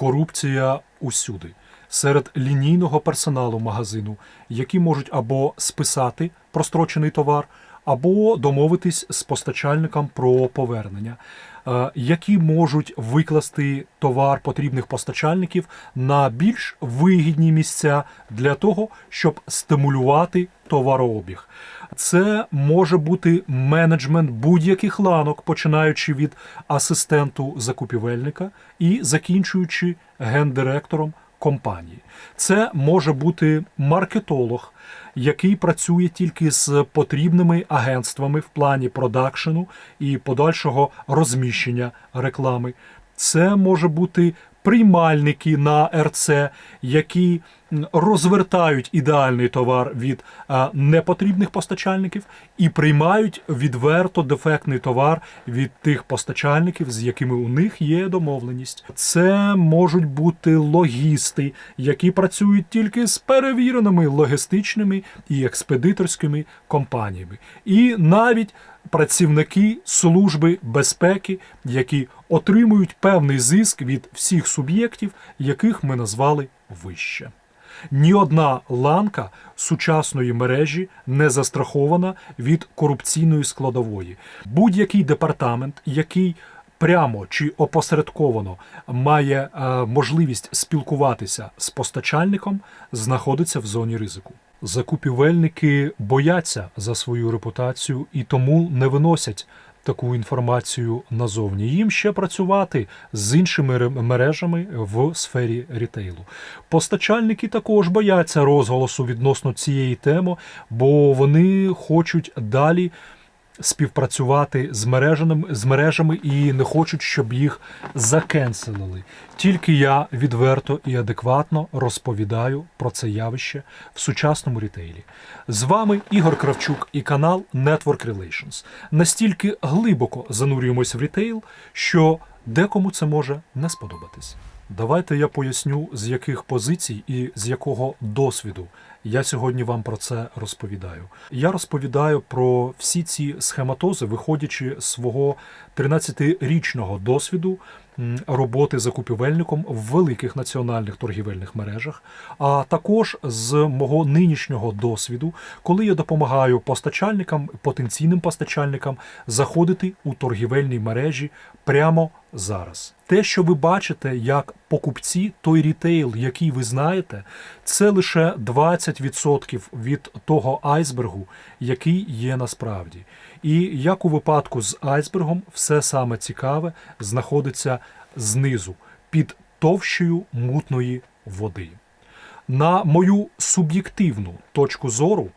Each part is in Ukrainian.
Корупція усюди. Серед лінійного персоналу магазину, які можуть або списати прострочений товар, або домовитись з постачальником про повернення, е, які можуть викласти товар потрібних постачальників на більш вигідні місця для того, щоб стимулювати товарообіг. Це може бути менеджмент будь-яких ланок, починаючи від асистенту закупівельника і закінчуючи гендиректором компанії. Це може бути маркетолог, який працює тільки з потрібними агентствами в плані продакшену і подальшого розміщення реклами. Це може бути приймальники на РЦ, які розвертають ідеальний товар від а, непотрібних постачальників і приймають відверто дефектний товар від тих постачальників, з якими у них є домовленість. Це можуть бути логісти, які працюють тільки з перевіреними логістичними і експедиторськими компаніями, і навіть працівники служби безпеки, які отримують певний зиск від всіх суб'єктів, яких ми назвали вище. Ні одна ланка сучасної мережі не застрахована від корупційної складової. Будь-який департамент, який прямо чи опосередковано має е, можливість спілкуватися з постачальником, знаходиться в зоні ризику. Закупівельники бояться за свою репутацію і тому не виносять таку інформацію назовні. Їм ще працювати з іншими ре- мережами в сфері рітейлу. Постачальники також бояться розголосу відносно цієї теми, бо вони хочуть далі співпрацювати з мережами, з мережами і не хочуть, щоб їх закенселили. Тільки я відверто і адекватно розповідаю про це явище в сучасному рітейлі. З вами Ігор Кравчук і канал Network Relations. Настільки глибоко занурюємось в рітейл, що декому це може не сподобатись. Давайте я поясню, з яких позицій і з якого досвіду я сьогодні вам про це розповідаю. Я розповідаю про всі ці схематози, виходячи з свого 13-річного досвіду роботи закупівельником в великих національних торгівельних мережах, а також з мого нинішнього досвіду, коли я допомагаю постачальникам, потенційним постачальникам заходити у торгівельні мережі прямо зараз. Те, що ви бачите як покупці, той рітейл, який ви знаєте, це лише 20% від того айсбергу, який є насправді. І як у випадку з айсбергом, все саме цікаве знаходиться знизу, під товщею мутної води. На мою суб'єктивну точку зору,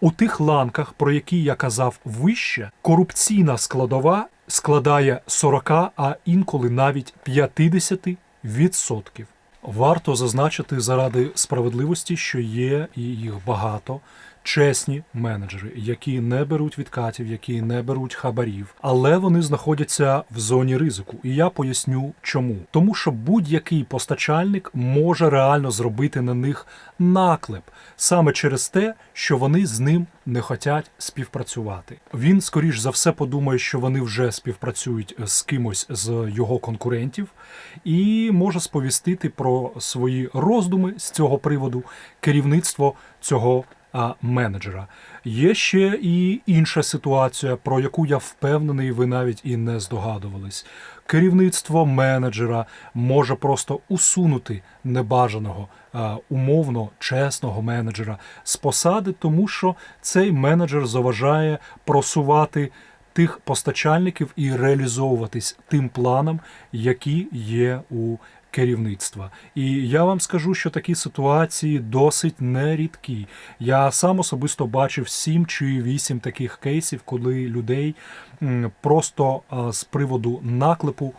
у тих ланках, про які я казав вище, корупційна складова складає 40, а інколи навіть 50%. Варто зазначити заради справедливості, що є і їх багато. Чесні менеджери, які не беруть відкатів, які не беруть хабарів, але вони знаходяться в зоні ризику. І я поясню чому. Тому що будь-який постачальник може реально зробити на них наклеп саме через те, що вони з ним не хочуть співпрацювати. Він, скоріш за все, подумає, що вони вже співпрацюють з кимось з його конкурентів, і може сповістити про свої роздуми з цього приводу керівництво цього а, менеджера. Є ще і інша ситуація, про яку я впевнений, ви навіть і не здогадувались. Керівництво менеджера може просто усунути небажаного, умовно чесного менеджера з посади, тому що цей менеджер заважає просувати тих постачальників і реалізовуватись тим планам, які є у керівництва. І я вам скажу, що такі ситуації досить нерідкі. Я сам особисто бачив сім чи вісім таких кейсів, коли людей просто з приводу наклепу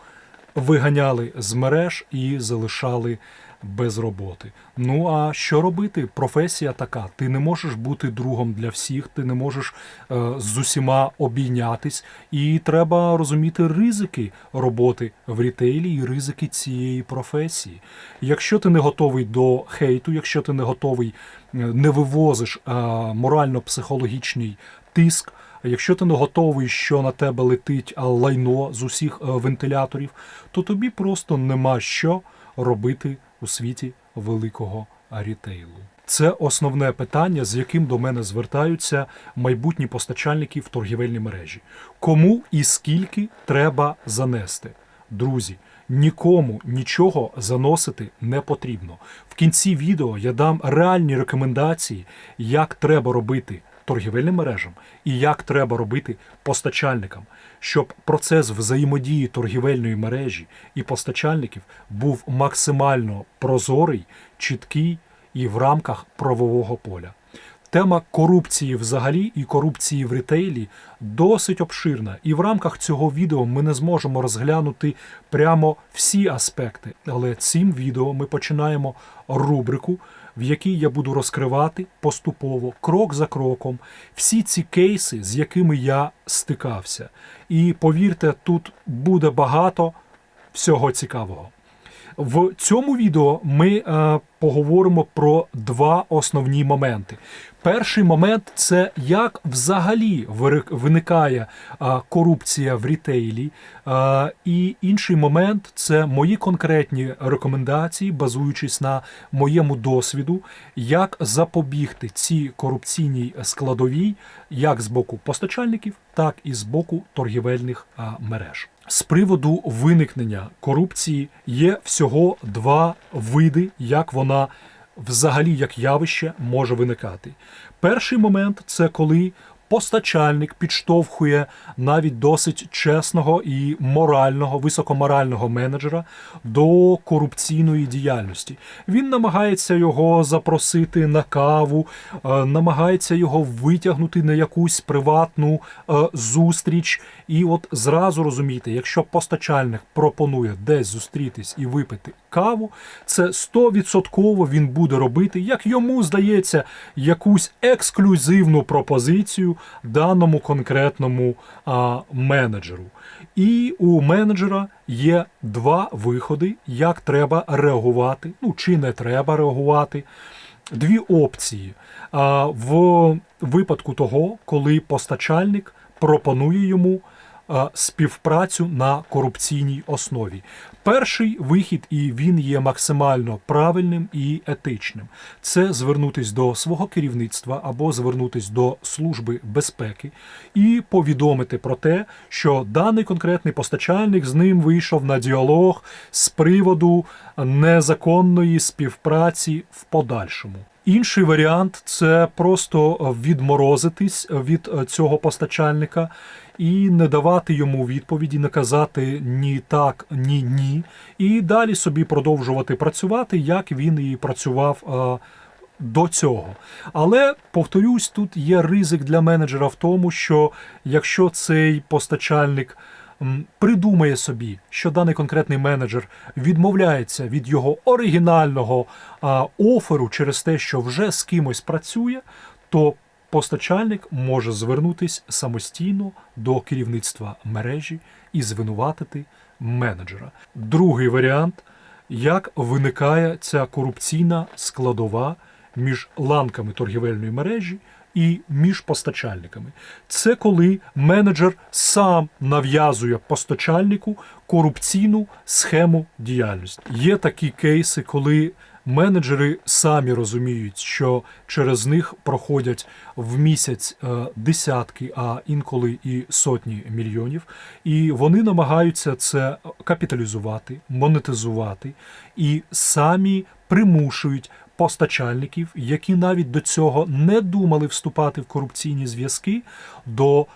виганяли з мереж і залишали без роботи. Ну а що робити? Професія така. Ти не можеш бути другом для всіх, ти не можеш е, з усіма обійнятись, і треба розуміти ризики роботи в рітейлі і ризики цієї професії. Якщо ти не готовий до хейту, якщо ти не готовий, е, не вивозиш е, морально-психологічний тиск. Якщо ти не готовий, що на тебе летить лайно з усіх е, вентиляторів, то тобі просто нема що робити у світі великого рітейлу? Це основне питання, з яким до мене звертаються майбутні постачальники в торгівельній мережі. Кому і скільки треба занести? Друзі, нікому нічого заносити не потрібно. В кінці відео я дам реальні рекомендації, як треба робити торгівельним мережам і як треба робити постачальникам, щоб процес взаємодії торгівельної мережі і постачальників був максимально прозорий, чіткий і в рамках правового поля. Тема корупції взагалі і корупції в ретейлі досить обширна, і в рамках цього відео ми не зможемо розглянути прямо всі аспекти. Але цим відео ми починаємо рубрику, в якій я буду розкривати поступово, крок за кроком, всі ці кейси, з якими я стикався. І повірте, тут буде багато всього цікавого. В цьому відео ми е, поговоримо про два основні моменти. Перший момент це як взагалі виникає е, корупція в рітейлі. Е, і інший момент це мої конкретні рекомендації, базуючись на моєму досвіду, як запобігти цій корупційній складовій, як з боку постачальників, так і з боку торгівельних е, мереж. З приводу виникнення корупції є всього два види, як вона взагалі як явище може виникати. Перший момент це коли постачальник підштовхує навіть досить чесного і морального, високоморального менеджера до корупційної діяльності. Він намагається його запросити на каву, е, намагається його витягнути на якусь приватну е, зустріч. І от зразу розумієте, якщо постачальник пропонує десь зустрітись і випити каву, це 100% він буде робити, як йому здається, якусь ексклюзивну пропозицію даному конкретному а, менеджеру. І у менеджера є два виходи, як треба реагувати, ну чи не треба реагувати. Дві опції. А, в випадку того, коли постачальник пропонує йому співпрацю на корупційній основі. Перший вихід, і він є максимально правильним і етичним. Це звернутись до свого керівництва або звернутись до служби безпеки і повідомити про те, що даний конкретний постачальник з ним вийшов на діалог з приводу незаконної співпраці в подальшому. Інший варіант це просто відморозитись від цього постачальника і не давати йому відповіді, не казати ні так, ні ні, і далі собі продовжувати працювати, як він і працював. е, До цього. Але повторюсь, тут є ризик для менеджера в тому, що якщо цей постачальник придумає собі, що даний конкретний менеджер відмовляється від його оригінального а, оферу через те, що вже з кимось працює, то постачальник може звернутись самостійно до керівництва мережі і звинуватити менеджера. Другий варіант як виникає ця корупційна складова між ланками торгівельної мережі і між постачальниками. Це коли менеджер сам нав'язує постачальнику корупційну схему діяльності. Є такі кейси, коли менеджери самі розуміють, що через них проходять в місяць е, десятки, а інколи і сотні мільйонів, і вони намагаються це капіталізувати, монетизувати і самі примушують постачальників, які навіть до цього не думали вступати в корупційні зв'язки, до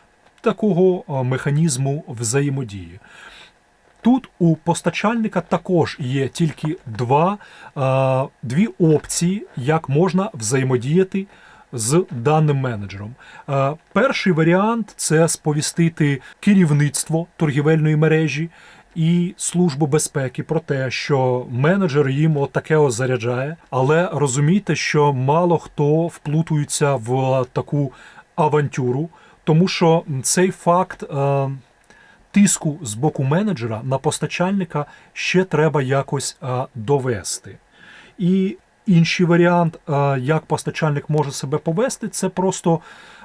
такого е, механізму взаємодії. Тут у постачальника також є тільки два, е, дві опції, як можна взаємодіяти з даним менеджером. Е, перший варіант це сповістити керівництво торгівельної мережі. І службу безпеки про те, що менеджер їм от таке заряджає, але розумійте, що мало хто вплутується в таку авантюру, тому що цей факт е, тиску з боку менеджера на постачальника ще треба якось е, довести. І інший варіант, е, як постачальник може себе повести, це просто а,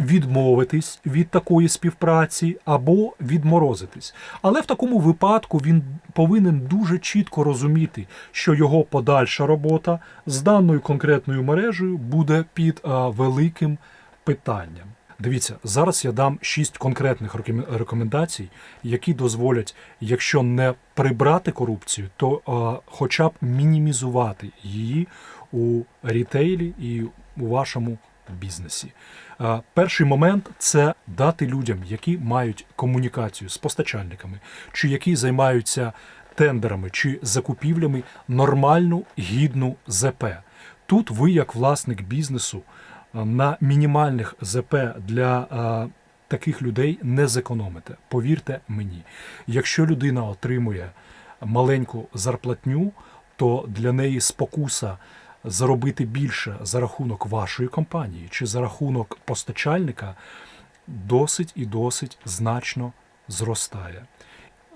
відмовитись від такої співпраці або відморозитись. Але в такому випадку він повинен дуже чітко розуміти, що його подальша робота з даною конкретною мережею буде під великим питанням. Дивіться, зараз я дам шість конкретних рекомендацій, які дозволять, якщо не прибрати корупцію, то а, хоча б мінімізувати її у рітейлі і у вашому бізнесі. Перший момент це дати людям, які мають комунікацію з постачальниками, чи які займаються тендерами чи закупівлями, нормальну гідну ЗП. Тут ви, як власник бізнесу, на мінімальних ЗП для таких людей не зекономите. Повірте мені, якщо людина отримує маленьку зарплатню, то для неї спокуса заробити більше за рахунок вашої компанії чи за рахунок постачальника досить і досить значно зростає.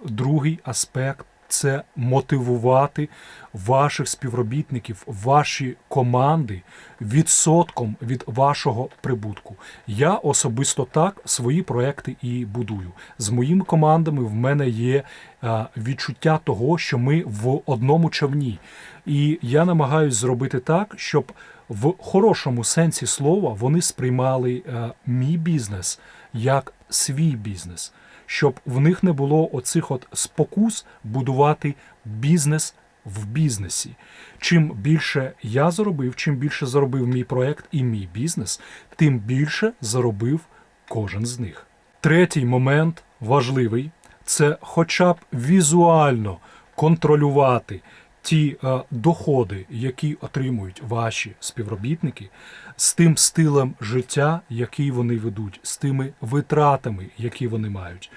Другий аспект це мотивувати ваших співробітників, ваші команди відсотком від вашого прибутку. Я особисто так свої проекти і будую. З моїми командами в мене є відчуття того, що ми в одному човні. І я намагаюсь зробити так, щоб в хорошому сенсі слова вони сприймали мій бізнес як свій бізнес, щоб в них не було оцих от спокус будувати бізнес в бізнесі. Чим більше я заробив, чим більше заробив мій проект і мій бізнес, тим більше заробив кожен з них. Третій момент важливий це хоча б візуально контролювати ті е, доходи, які отримують ваші співробітники, з тим стилем життя, який вони ведуть, з тими витратами, які вони мають.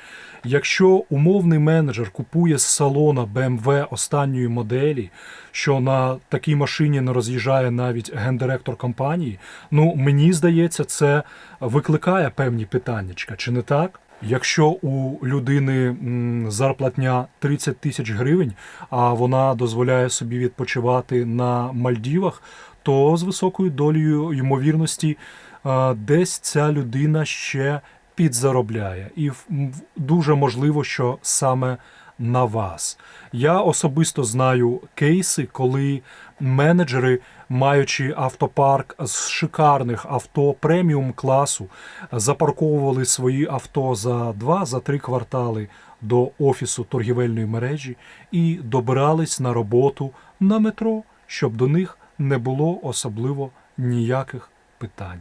Якщо умовний менеджер купує з салона BMW останньої моделі, що на такій машині не роз'їжджає навіть гендиректор компанії, ну мені здається, це викликає певні питаннячка, чи не так? Якщо у людини зарплатня 30 тисяч гривень, а вона дозволяє собі відпочивати на Мальдівах, то з високою долею ймовірності десь ця людина ще підзаробляє. І дуже можливо, що саме на вас. Я особисто знаю кейси, коли менеджери, маючи автопарк з шикарних авто преміум класу, запарковували свої авто за два за три квартали до офісу торгівельної мережі і добирались на роботу на метро, щоб до них не було особливо ніяких питань.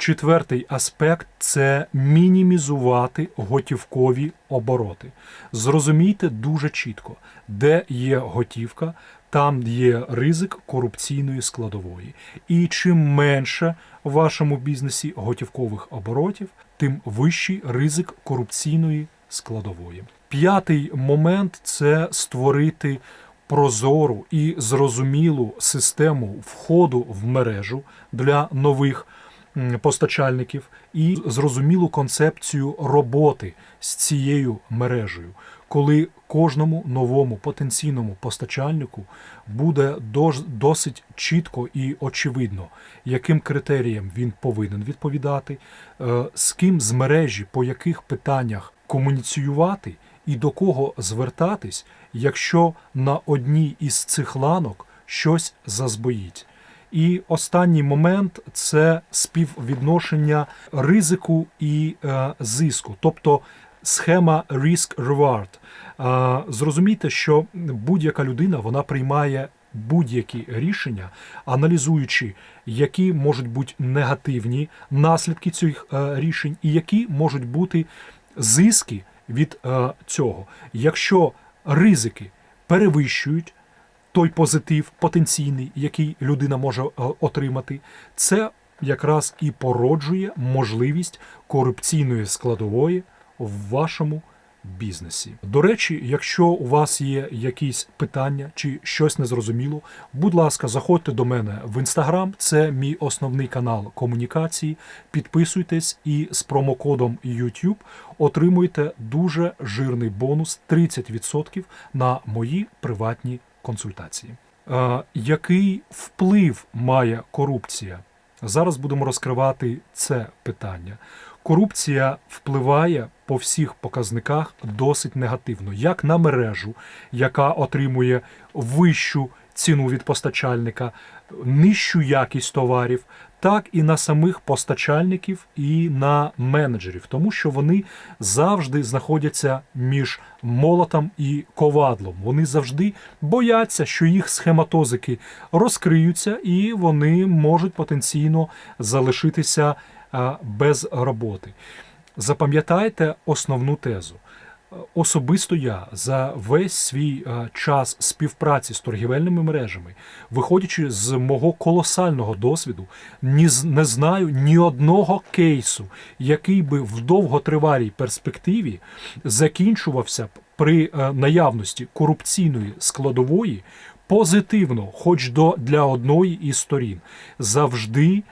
Четвертий аспект це мінімізувати готівкові обороти. Зрозумійте дуже чітко, де є готівка, там є ризик корупційної складової. І чим менше в вашому бізнесі готівкових оборотів, тим вищий ризик корупційної складової. П'ятий момент це створити прозору і зрозумілу систему входу в мережу для нових постачальників і зрозумілу концепцію роботи з цією мережею, коли кожному новому потенційному постачальнику буде досить чітко і очевидно, яким критеріям він повинен відповідати, е, з ким з мережі по яких питаннях комуніціювати і до кого звертатись, якщо на одній із цих ланок щось зазбоїть. І останній момент це співвідношення ризику і е, зиску, тобто схема risk-reward. Е, зрозумійте, що будь-яка людина вона приймає будь-які рішення, аналізуючи, які можуть бути негативні наслідки цих е, рішень, і які можуть бути зиски від цього. Якщо ризики перевищують той позитив потенційний, який людина може е, отримати, це якраз і породжує можливість корупційної складової в вашому бізнесі. До речі, якщо у вас є якісь питання чи щось незрозуміло, будь ласка, заходьте до мене в інстаграм, це мій основний канал комунікації. Підписуйтесь і з промокодом YouTube отримуєте дуже жирний бонус 30% на мої приватні консультації. Який вплив має корупція Зараз будемо розкривати це питання. Корупція впливає по всіх показниках досить негативно, як на мережу, яка отримує вищу ціну від постачальника, нижчу якість товарів, так і на самих постачальників і на менеджерів, тому що вони завжди знаходяться між молотом і ковадлом. Вони завжди бояться, що їх схематозики розкриються, і вони можуть потенційно залишитися без роботи. Запам'ятайте основну тезу. Особисто я за весь свій е, час співпраці з торгівельними мережами, виходячи з мого колосального досвіду, не знаю ні одного кейсу, який би в довготривалій перспективі закінчувався б при е, наявності корупційної складової позитивно, хоч до для одної із сторін, завжди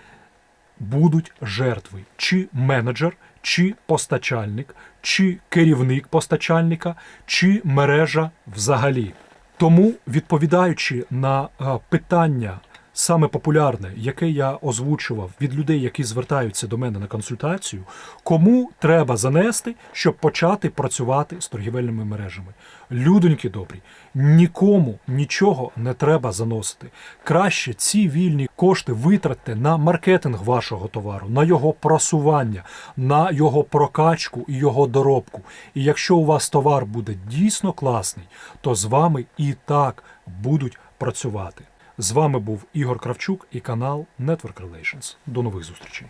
будуть жертви, чи менеджер, чи постачальник, чи керівник постачальника, чи мережа взагалі. Тому, відповідаючи на е, питання саме популярне, яке я озвучував від людей, які звертаються до мене на консультацію, кому треба занести, щоб почати працювати з торгівельними мережами. Людоньки добрі, нікому нічого не треба заносити. Краще ці вільні кошти витратьте на маркетинг вашого товару, на його просування, на його прокачку і його доробку. І якщо у вас товар буде дійсно класний, то з вами і так будуть працювати. З вами був Ігор Кравчук і канал Network Relations. До нових зустрічей.